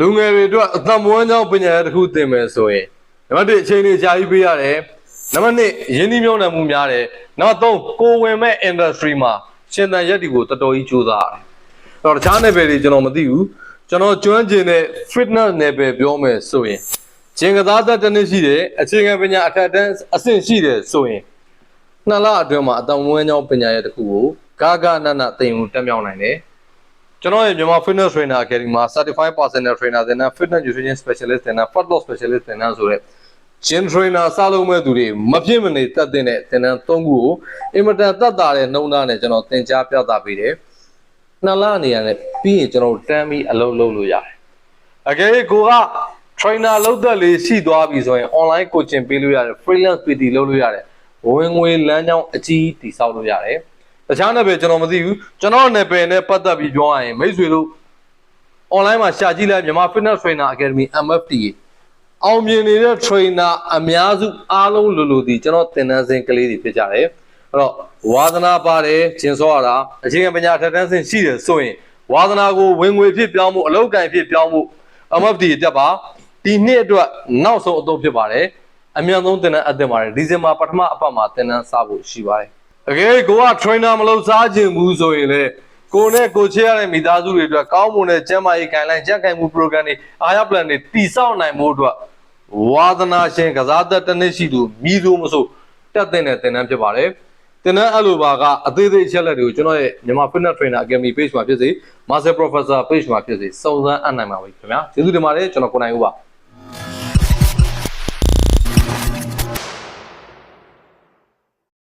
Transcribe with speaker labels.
Speaker 1: လူငယ်တွေအတွက်အသက်မွေးကြောင်းပညာရေးတစ်ခုသင်မယ်ဆိုရင်နံပါတ်1အချိန်လေးကြာကြီးပေးရတယ်နံပါတ်2ရင်းနှီးမြှုပ်နှံမှုများတယ်နံပါတ်3ကိုယ်ဝင်မဲ့ industry မှာရှင်သန်ရက်ဒီကိုတော်တော်ကြီးကြိုးစားရတယ်အဲ့တော့တခြား level တွေကျွန်တော်မသိဘူးကျွန်တော်ကျွမ်းကျင်တဲ့ fitness level ပြောမယ်ဆိုရင်ဂျင်ကစားသက်တစ်နှစ်ရှိတယ်အခြေခံပညာအထက်တန်းအဆင့်ရှိတယ်ဆိုရင်နှစ်လအတွင်းမှာအသက်မွေးကြောင်းပညာရေးတစ်ခုကိုဂါဂနနသင်ယူတက်မြောက်နိုင်တယ် ကျွန်တော်ရဲ့မြန်မာ fitness trainer academy မှာ certified personal trainer သင်တန်း fitness nutrition specialist သင်တန်း fat loss specialist သင်တန်းဆိုတဲ့ gym trainer စလုံးမဲ့သူတွေမဖြစ်မနေတက်တဲ့သင်တန်း၃ခုကိုအင်မတန်တက်တာတဲ့နှုံးသားနဲ့ကျွန်တော်သင်ကြားပြသပေးတယ်။နှစ်လနေရနဲ့ပြီးရင်ကျွန်တော်တို့တန်းပြီးအလုပ်လုပ်လို့ရတယ်။အကယ်၍ကိုက trainer လုပ်သက်လေးရှိသွားပြီဆိုရင် online coaching ပေးလို့ရတယ် freelance PT လုပ်လို့ရတယ်ဝင်ငွေလမ်းကြောင်းအကြီးတည်ဆောက်လို့ရတယ် တခြားနယ်ပယ်ကျွန်တော်မသိဘူးကျွန်တော်နယ်ပယ်နဲ့ပတ်သက်ပြီးပြောရရင်မိတ်ဆွေတို့ online မှာရှာကြည့်လိုက်မြန်မာ fitness trainer academy MFT အောင်မြင်နေတဲ့ trainer အများစုအားလုံးလိုလိုဒီကျွန်တော်သင်တန်းစဉ်ကလေးတွေဖြစ်ကြတယ်အဲ့တော့ဝါသနာပါတယ်ကျင်စောရတာအခြေခံပညာထက်တန်းစဉ်ရှိတယ်ဆိုရင်ဝါသနာကိုဝင်ငွေဖြစ်ပြောင်းမှုအလောက်ကန်ဖြစ်ပြောင်းမှု MFT တက်ပါဒီနှစ်အတွက်နောက်ဆုံးအသုံးဖြစ်ပါတယ်အမြန်ဆုံးသင်တန်းအပ်တင်ပါတယ်ဒီဇင်ဘာပထမအပတ်မှာသင်တန်းစဖို့ရှိပါတယ် တကယ်ကိုက trainer မလုပ်စားခြင်းဘူးဆိုရင်လေကိုနဲ့ကိုချေရတဲ့မိသားစုတွေအတွက်ကောင်းမွန်တဲ့ကျန်းမာရေး guideline ကြက်ကိုင်မှု program တွေအားရ plan တွေတည်ဆောက်နိုင်မှုအတွက်ဝါသနာရှင်ကစားသက်တစ်နှစ်ရှိသူမိသူမဆိုတက်တဲ့တဲ့သင်တန်းဖြစ်ပါတယ်သင်တန်းအဲ့လိုပါကအသေးသေးအချက်လက်တွေကိုကျွန်တော်ရဲ့မြန်မာ fitness trainer academy page မှာဖြစ်စေ master professor page မှာဖြစ်စေစုံစမ်းအပ်နိုင်ပါပြီခင်ဗျာကျေးဇူးတင်ပါတယ်ကျွန်တော်ကိုနိုင်ဦးပါ